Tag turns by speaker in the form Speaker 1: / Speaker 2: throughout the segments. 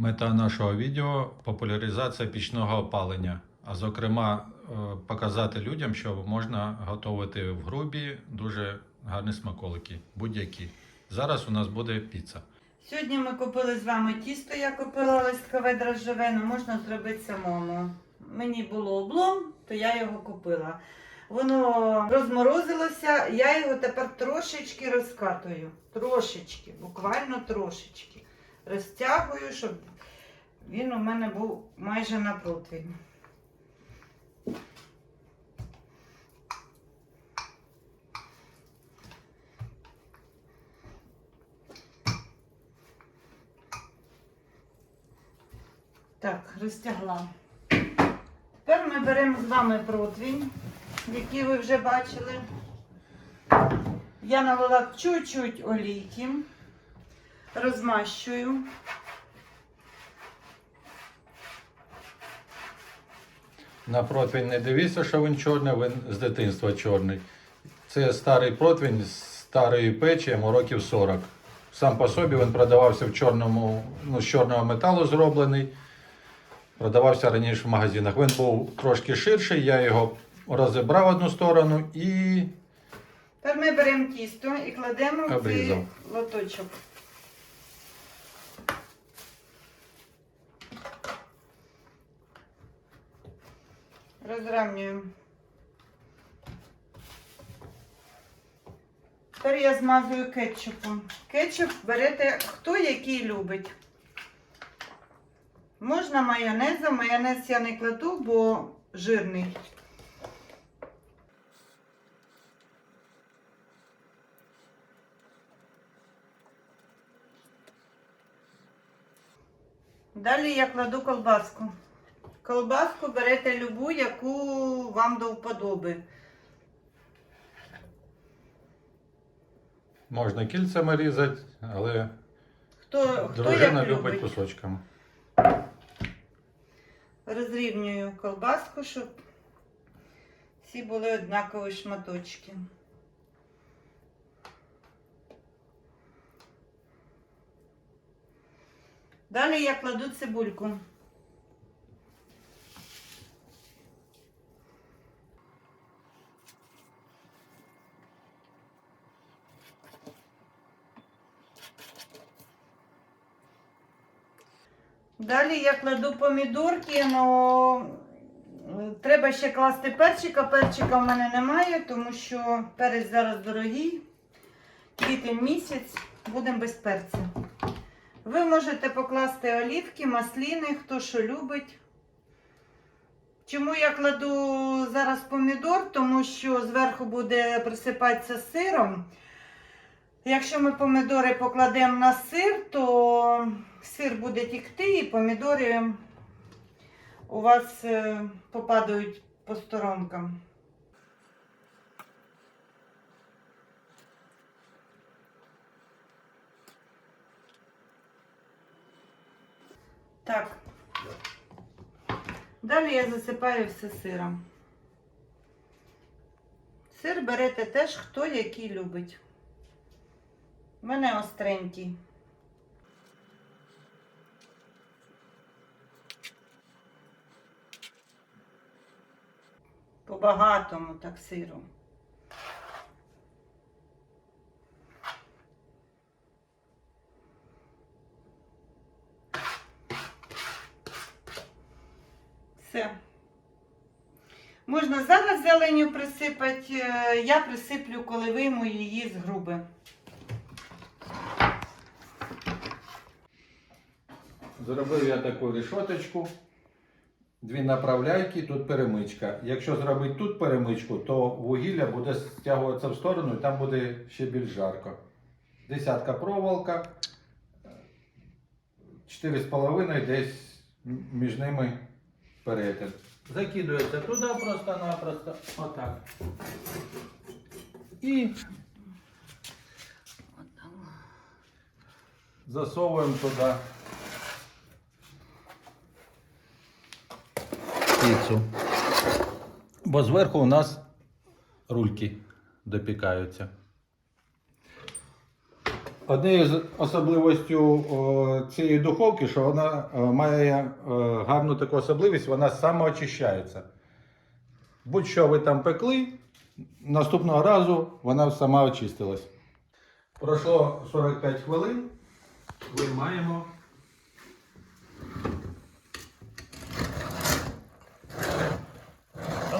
Speaker 1: Мета нашого відео популяризація пічного опалення, а зокрема е, показати людям, що можна готувати в грубі дуже гарні смаколики, будь-які. Зараз у нас буде піца.
Speaker 2: Сьогодні ми купили з вами тісто, я купила листкове дрожжеве, ну можна зробити самому. Мені було облом, то я його купила. Воно розморозилося, я його тепер трошечки розкатую. Трошечки, буквально трошечки. Розтягую, щоб він у мене був майже на противні. Так, розтягла. Тепер ми беремо з вами противень, який ви вже бачили. Я налила чуть-чуть олійки, розмащую.
Speaker 1: На противень не дивіться, що він чорний, він з дитинства чорний. Це старий противень з старої печі, йому років 40. Сам по собі він продавався в чорному, ну, з чорного металу зроблений. Продавався раніше в магазинах. Він був трошки ширший, я його розібрав одну сторону і
Speaker 2: Тепер ми беремо тісто і кладемо в цей лоточок. Розравнюємо. Тепер я змазую кетчупом. Кетчуп берете хто який любить. Можна майонезом, майонез я не кладу, бо жирний. Далі я кладу колбаску. Колбаску берете любу, яку вам до вподоби.
Speaker 1: можна кільцями різати, але
Speaker 2: Хто, хто
Speaker 1: дружина
Speaker 2: як
Speaker 1: любить
Speaker 2: любить.
Speaker 1: кусочками.
Speaker 2: Розрівнюю колбаску, щоб всі були однакові шматочки. Далі я кладу цибульку. Далі я кладу помідорки, але треба ще класти перчика. Перчика в мене немає, тому що перець зараз дорогий. Квітень місяць, будемо без перця. Ви можете покласти олівки, масліни, хто що любить. Чому я кладу зараз помідор? Тому що зверху буде присипатися сиром. Якщо ми помідори покладемо на сир, то сир буде тікти і помідори у вас е, попадають по сторонкам. Так. Далі я засипаю все сиром. Сир берете теж хто який любить. У мене остренький. По багатому так сиру. Все. Можна зараз зеленю присипати. е, Я присиплю, коли вийму її з груби.
Speaker 1: Зробив я таку решоточку. Дві направляйки, тут перемичка. Якщо зробити тут перемичку, то вугілля буде стягуватися в сторону і там буде ще більш жарко. Десятка проволока. 4,5 десь між ними перетин. Закидується туди просто-напросто. Отак. І засовуємо туди піцу. Бо зверху у нас рульки допікаються. Однією з особливостей о, цієї духовки, що вона е, має е, гарну таку особливість, вона самоочищається. Будь-що ви там пекли, наступного разу вона сама очистилась. Пройшло 45 хвилин. Виймаємо.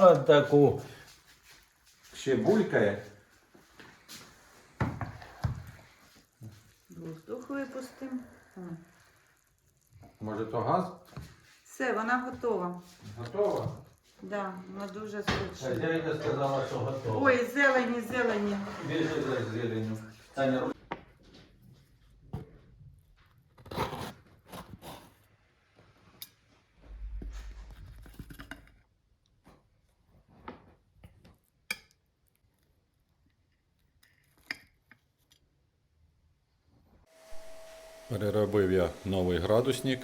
Speaker 1: Ось таку ще булькає.
Speaker 2: Воздух випустимо.
Speaker 1: Може то газ?
Speaker 2: Все, вона готова.
Speaker 1: Готово?
Speaker 2: Да, вона дуже смачна.
Speaker 1: Хазяйка сказала, що готово.
Speaker 2: Ой, зелені, зелені.
Speaker 1: Більше. Таня, Переробив я новий градусник,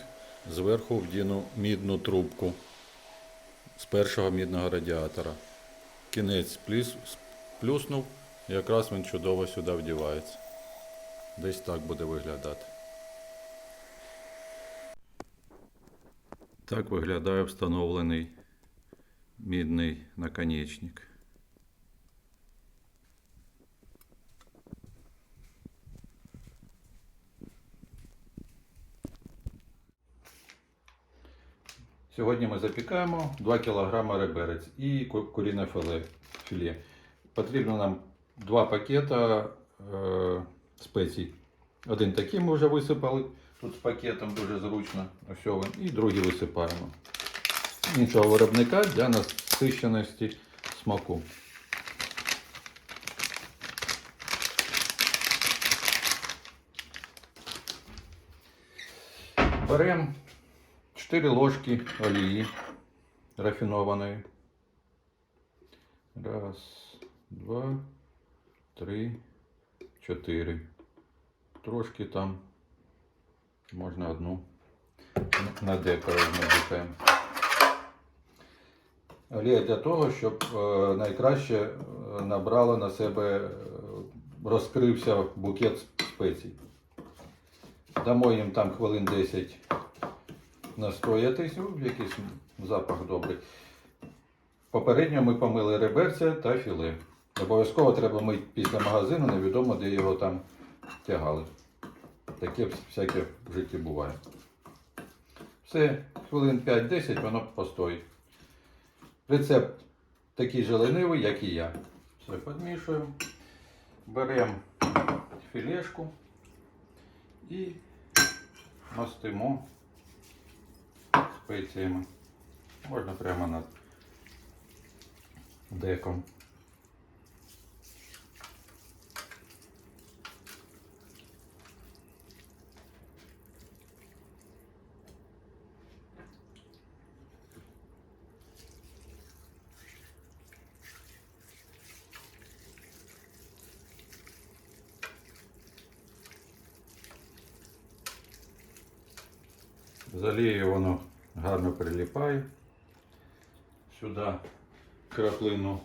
Speaker 1: зверху вдіну мідну трубку з першого мідного радіатора. Кінець плюснув, якраз він чудово сюди вдівається. Десь так буде виглядати. Так виглядає встановлений мідний наконечник. Сьогодні ми запікаємо 2 кг реберець і ку- куріне філе. Потрібно нам 2 пакета е, спецій. Один такий ми вже висипали. Тут з пакетом дуже зручно. Ось. І другий висипаємо. Іншого виробника для насищеності смаку. Беремо 4 ложки олії рафінованої. Раз, два, три, чотири. Трошки там можна одну на деко розмовляємо. Олія для того, щоб е, найкраще е, набрало на себе, е, розкрився букет спецій. Дамо їм там хвилин 10 настоятись, якийсь запах добрий. Попередньо ми помили реберця та філе. Обов'язково треба мити після магазину, невідомо де його там тягали. Таке всяке в житті буває. Все, хвилин 5-10 воно постоїть. Рецепт такий же ленивий, як і я. Все підмішуємо. Беремо філешку і мастимо спеціями. Можна прямо над деком. З олією воно приліпає. Сюди краплину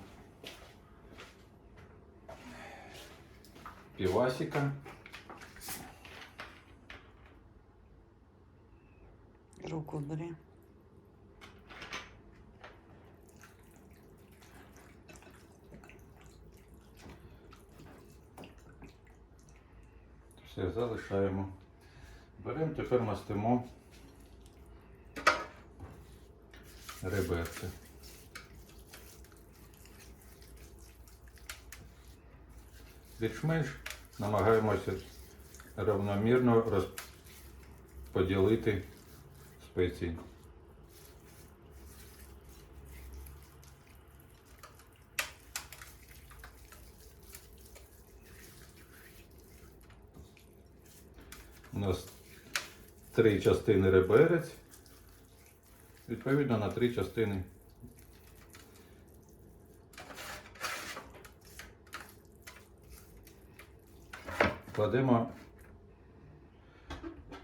Speaker 1: півасика.
Speaker 2: Руку бери.
Speaker 1: Все залишаємо. Беремо, тепер мастимо реберці. Більш-менш намагаємося равномірно розподілити спеції. У нас три частини реберець. Відповідно на три частини. Кладемо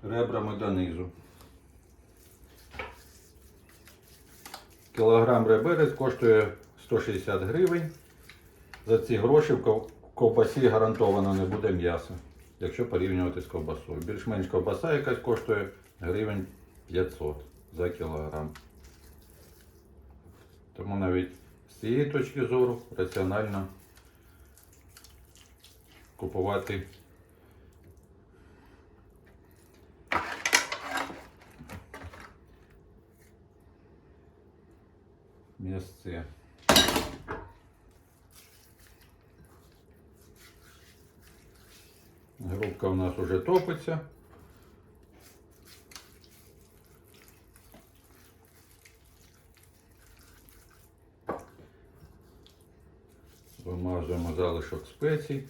Speaker 1: ребрами донизу. Кілограм реберець коштує 160 гривень. За ці гроші в ковбасі гарантовано не буде м'яса. якщо порівнювати з ковбасою. Більш-менш ковбаса якась коштує гривень 500 за кілограм. Тому навіть з цієї точки зору раціонально купувати місце. Грубка у нас уже топиться. Вимазуємо залишок спецій.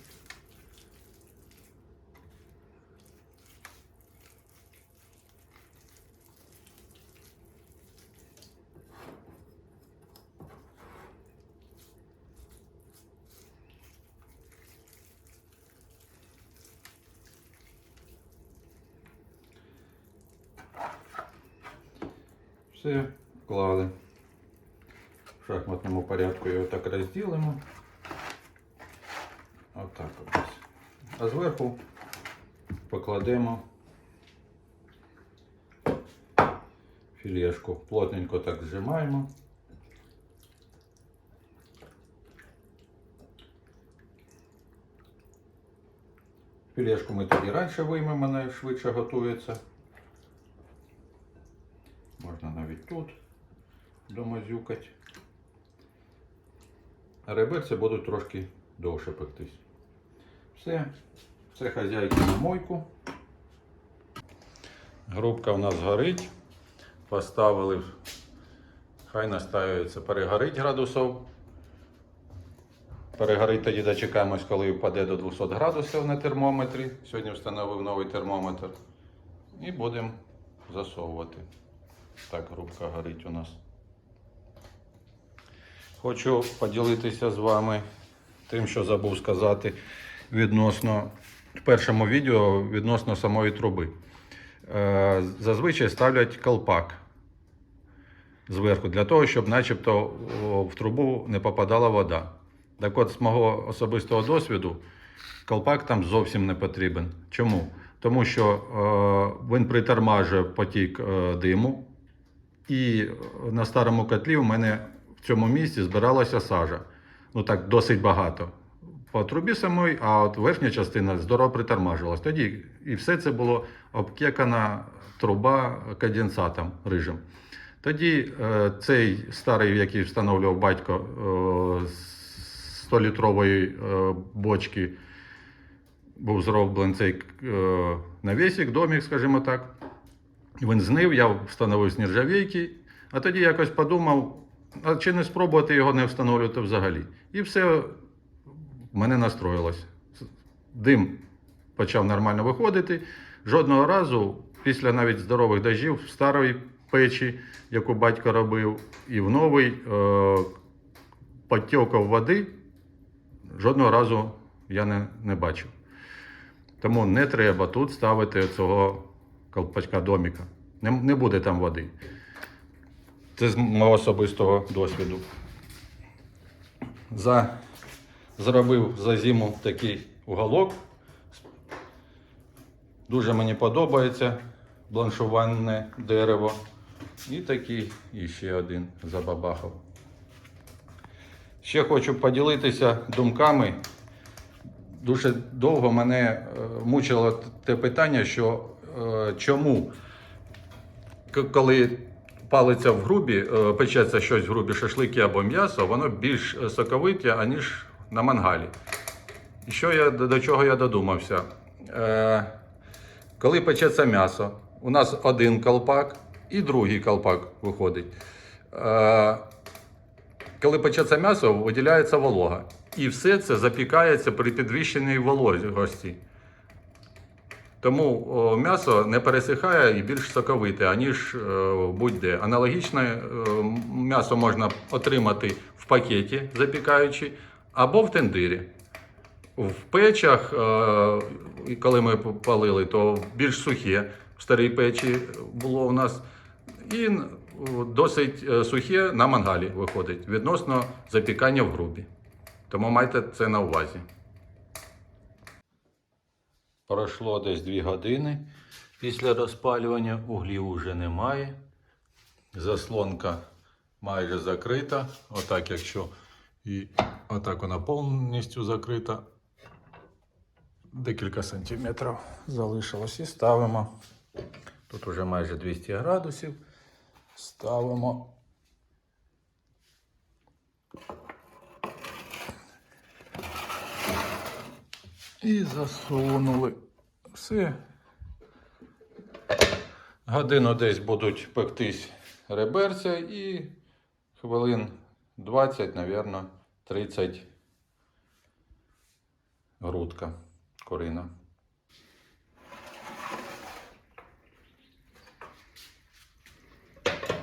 Speaker 1: Все, вклали. В шахматному порядку його так розділимо. А зверху покладемо філешку. Плотненько так зжимаємо. Філешку ми тоді раніше виймемо, вона швидше готується. Можна навіть тут домазюкати. А реберці будуть трошки довше пектись. Все, це хазяйки на мойку. Грубка в нас горить. Поставили, хай настаюється, перегорить градусів. Перегорить тоді дочекаємось, коли впаде до 200 градусів на термометрі. Сьогодні встановив новий термометр. І будемо засовувати. Так, грубка горить у нас. Хочу поділитися з вами тим, що забув сказати відносно в першому відео відносно самої труби. Е, Зазвичай ставлять колпак зверху для того, щоб начебто в трубу не попадала вода. Так от, з мого особистого досвіду, колпак там зовсім не потрібен. Чому? Тому що е, він притормажує потік е, диму, і на старому котлі у мене в цьому місці збиралася сажа. Ну так, досить багато. По трубі самої, а от верхня частина здорово притормажувалась. Тоді і все це було обкекана труба конденсатом рижим. Тоді е, цей старий, який встановлював батько е, з 100-літрової е, бочки, був зроблений цей е, навісик, домік, скажімо так. Він знив, я встановив з нержавійки, а тоді якось подумав, а чи не спробувати його не встановлювати взагалі. І все мене настроїлось. Дим почав нормально виходити. Жодного разу, після навіть здорових дождів, в старої печі, яку батько робив, і в новий е, потіків води, жодного разу я не, не бачив. Тому не треба тут ставити цього колпачка доміка. Не, не буде там води. Це з мого особистого досвіду. За, зробив за зиму такий уголок. Дуже мені подобається бланшувальне дерево. І такий іще один забабахав. Ще хочу поділитися думками дуже довго мене е, мучило те питання, що е, чому, коли палиться в грубі, е, печеться щось в грубі, шашлики або м'ясо, воно більш соковите, аніж на мангалі. Що я, до чого я додумався? Е, коли печеться м'ясо, у нас один колпак і другий колпак виходить. Е, коли печеться м'ясо, виділяється волога. І все це запікається при підвищеній вологості. Тому м'ясо не пересихає і більш соковите, аніж е, будь-де. Аналогічне е, м'ясо можна отримати в пакеті, запікаючи, або в тендирі. В печах, е, коли ми палили, то більш сухе в старій печі було у нас. І досить е, сухе на мангалі виходить відносно запікання в грубі. Тому майте це на увазі. Пройшло десь 2 години. Після розпалювання углів уже немає. Заслонка майже закрита. Отак, якщо і отак вона повністю закрита. Декілька сантиметрів залишилось і ставимо. Тут уже майже 200 градусів. Ставимо. І засунули. Все. Годину десь будуть пектись реберця і хвилин 20, мабуть, 30 грудка корина.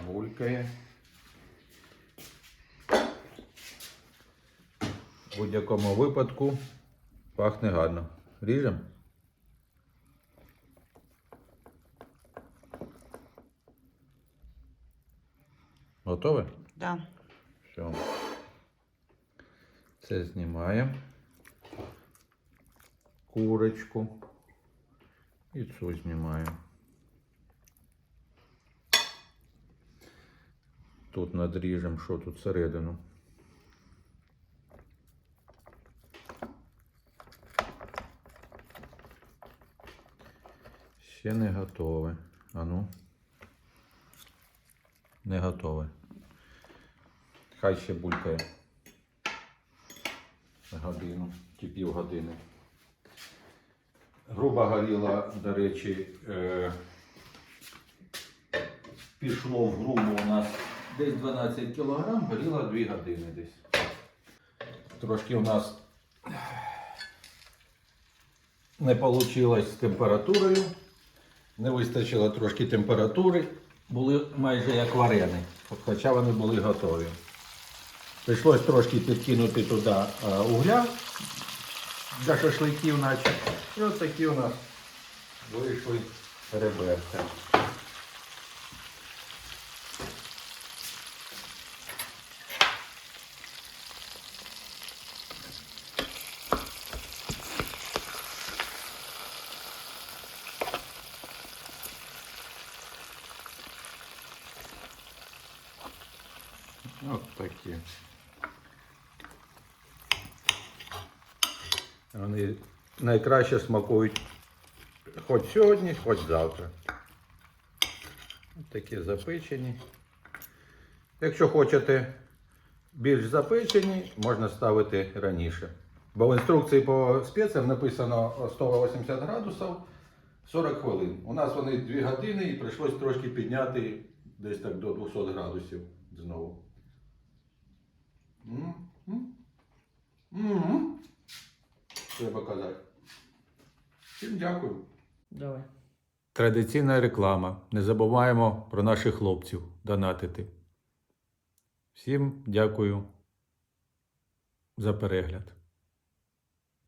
Speaker 1: Булькає. В будь-якому випадку пахне гарно. Ріжемо? Готове?
Speaker 2: Да.
Speaker 1: Все. Це знімаємо. Курочку. І цю знімаємо. Тут надріжемо, що тут всередину. Ще не готове. А ну. Не готове. Хай ще булькає. Годину чи півгодини. Груба горіла, до речі, е, пішло в грубу у нас десь 12 кг, горіла 2 години десь. Трошки у нас не вийшло з температурою. Не вистачило трошки температури. Були майже як варени, хоча вони були готові. Прийшлось трошки підкинути туди е, угля для шашликів, наче. І от такі у нас вийшли реберця. От такі. Вони найкраще смакують хоч сьогодні, хоч завтра. От такі запечені. Якщо хочете більш запечені, можна ставити раніше. Бо в інструкції по спеціям написано 180 градусів 40 хвилин. У нас вони 2 години і прийшлось трошки підняти десь так до 200 градусів знову. М? М? Треба казати. Всім дякую.
Speaker 2: Давай.
Speaker 1: Традиційна реклама. Не забуваємо про наших хлопців донатити. Всім дякую за перегляд.